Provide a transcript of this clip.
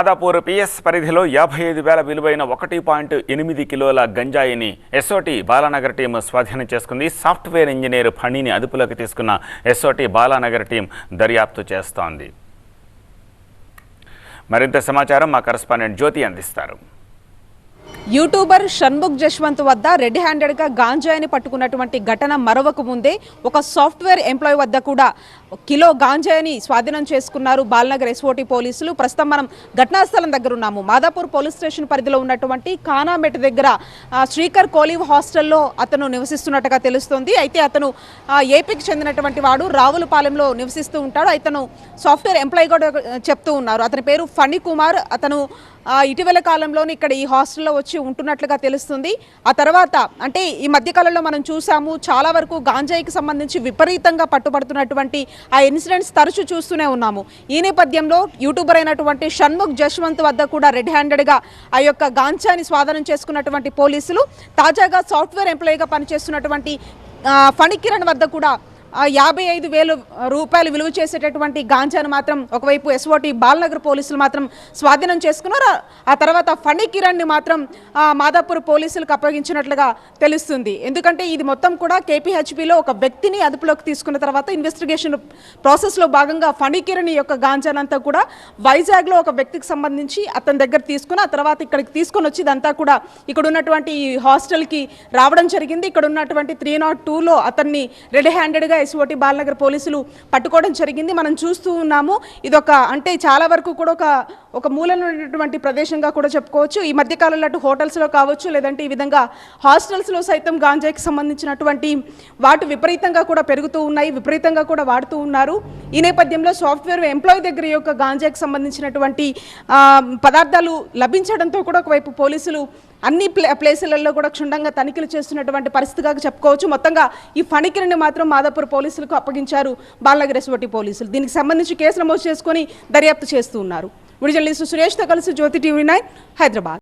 దాదాపు పిఎస్ పరిధిలో యాభై ఐదు వేల విలువైన ఒకటి పాయింట్ ఎనిమిది కిలోల గంజాయిని ఎస్ఓటి బాలానగర్ టీం స్వాధీనం చేసుకుంది. సాఫ్ట్వేర్ ఇంజనీర్ ఫణిని అదుపులోకి తీసుకున్న ఎస్ఓటి బాలానగర్ టీం దర్యాప్తు చేస్తోంది. మరింత సమాచారం మా కరస్పాండెంట్ జ్యోతి అందిస్తారు. యూట్యూబర్ షణ్ముఖ్ జశ్వంత్ వద్ద రెడ్ హ్యాండెడ్గా గాంజాయిని పట్టుకున్నటువంటి ఘటన మరొక ముందే ఒక సాఫ్ట్వేర్ ఎంప్లాయ్ వద్ద కూడా కిలో గాంజాయిని స్వాధీనం చేసుకున్నారు బాలనగర్ ఎస్ఓటి పోలీసులు. ప్రస్తుతం మనం ఘటనాస్థలం దగ్గర ఉన్నాము. మాదాపూర్ పోలీస్ స్టేషన్ పరిధిలో ఉన్నటువంటి కానామెట్ దగ్గర శ్రీకర్ కోలీవ్ హాస్టల్లో అతను నివసిస్తున్నట్టుగా తెలుస్తోంది. అయితే అతను ఏపీకి చెందినటువంటి వాడు రావులపాలెంలో నివసిస్తూ ఉంటాడు. అతను సాఫ్ట్వేర్ ఎంప్లాయ్ కూడా చెప్తూ ఉన్నారు. అతని పేరు ఫణి కుమార్ అతను ఇటీవల కాలంలోనే ఇక్కడ ఈ హాస్టల్లో వచ్చి ఉంటున్నట్లుగా తెలుస్తుంది. ఆ తర్వాత అంటే ఈ మధ్యకాలంలో మనం చూసాము చాలా వరకు గాంజాయికి సంబంధించి విపరీతంగా పట్టుబడుతున్నటువంటి ఆ ఇన్సిడెంట్స్ తరచూ చూస్తూనే ఉన్నాము. ఈ నేపథ్యంలో యూట్యూబర్ అయినటువంటి షణ్ముఖ్ జశ్వంత్ వద్ద కూడా రెడ్ హ్యాండెడ్గా ఆ యొక్క గాంజాని స్వాధీనం చేసుకున్నటువంటి పోలీసులు తాజాగా సాఫ్ట్వేర్ ఎంప్లాయీగా పనిచేస్తున్నటువంటి ఫణికిరణ్ ఫణి కిరణ్ వద్ద కూడా యాభై ఐదు వేలు రూపాయలు విలువ చేసేటటువంటి గాంజాను మాత్రం ఒకవైపు ఎస్ఓటి బాలనగర్ పోలీసులు మాత్రం స్వాధీనం చేసుకున్నారు. ఆ- తర్వాత ఫణి కిరణ్ని మాత్రం మాదాపూర్ పోలీసులకు అప్పగించినట్లుగా తెలుస్తుంది. ఎందుకంటే ఇది మొత్తం కూడా కేపీహెచ్పిలో ఒక వ్యక్తిని అదుపులోకి తీసుకున్న తర్వాత ఇన్వెస్టిగేషన్ ప్రాసెస్లో భాగంగా ఫణి కిరణ్ యొక్క గాంజానంతా కూడా వైజాగ్లో ఒక వ్యక్తికి సంబంధించి అతని దగ్గర తీసుకుని ఆ తర్వాత ఇక్కడికి తీసుకొని వచ్చి ఇదంతా కూడా ఇక్కడ ఉన్నటువంటి ఈ హాస్టల్కి రావడం జరిగింది. ఇక్కడ ఉన్నటువంటి త్రీ నాట్ టూలో అతన్ని రెడ్ హ్యాండెడ్గా ఎస్ఓటి బాలనగర్ పోలీసులు పట్టుకోవడం జరిగింది. మనం చూస్తూ ఉన్నాము. ఇదొక అంటే చాలా వరకు కూడా ఒక ఒక మూలన ఉన్నటువంటి ప్రదేశంగా కూడా చెప్పుకోవచ్చు. ఈ మధ్యకాలంలో అటు హోటల్స్లో కావచ్చు లేదంటే ఈ విధంగా హాస్టల్స్లో సైతం గాంజాకి సంబంధించినటువంటి వాటి విపరీతంగా కూడా పెరుగుతూ ఉన్నాయి విపరీతంగా కూడా వాడుతూ ఉన్నారు. ఈ నేపథ్యంలో సాఫ్ట్వేర్ ఎంప్లాయీ దగ్గర యొక్క గాంజాకి సంబంధించినటువంటి పదార్థాలు లభించడంతో కూడా ఒకవైపు పోలీసులు అన్ని ప్లే ప్లేసులలో కూడా క్షుణ్ణంగా తనిఖీలు చేస్తున్నటువంటి పరిస్థితిగా చెప్పుకోవచ్చు. మొత్తంగా ఈ ఫణికిరిని మాత్రం మాదాపూర్ పోలీసులకు అప్పగించారు బాలనగర్ పోలీసులు. దీనికి సంబంధించి కేసు నమోదు చేసుకొని దర్యాప్తు చేస్తూ ఉన్నారు. విడి సురేష్తో కలిసి జ్యోతి టీవీ నైన్ హైదరాబాద్.